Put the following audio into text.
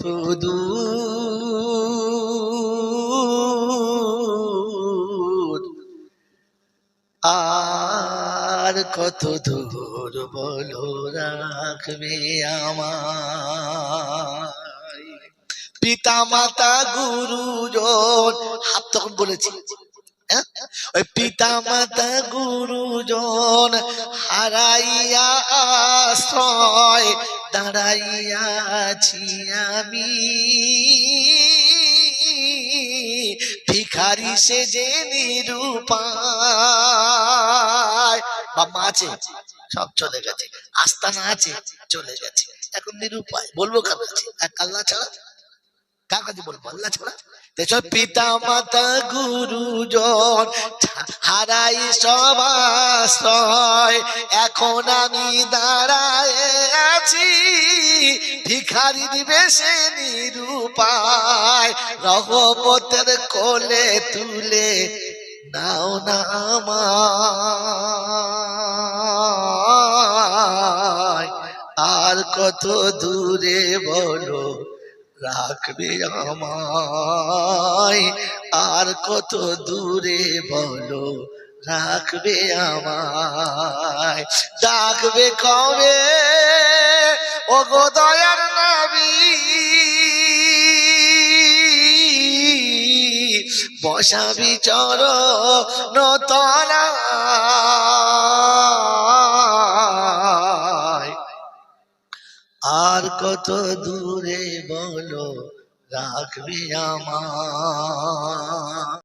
কত আর কত দূর বলো রাখবে আমার পিতা মাতা গুরুজন, হাত তখন বলেছি। হ্যাঁ? ওই পিতা মাতা গুরুজন হারাইয়া আশ্রয় দাঁড়াইয়াছি আমি। ভিখারি সে যে নিরূপায়। বাবা আছে? সব চলে গেছে। আস্তানা আছে? চলে গেছে। এখন নিরূপায়। বলব কার কাছে? এক আল্লাহ ছাড়া? কার কাছে বলব? আল্লাহ ছাড়া? পিতা মাতা গুরুজন। হারাই সব আশ্রয় এখন আমি দাঁড়ায় আছি, ভিখারির বেশে নিরূপায়। রহমতের কোলে তুলে নাও না আমায়। আর কত দূরে বলো রাখবে আমায়। আর কত দূরে বলো, রাখবে আমায়। ডাকবে কবে? ও গো দয়ার নবী। বসাবি চর নতলায় আর কত দূরে বলো রাখবি আমার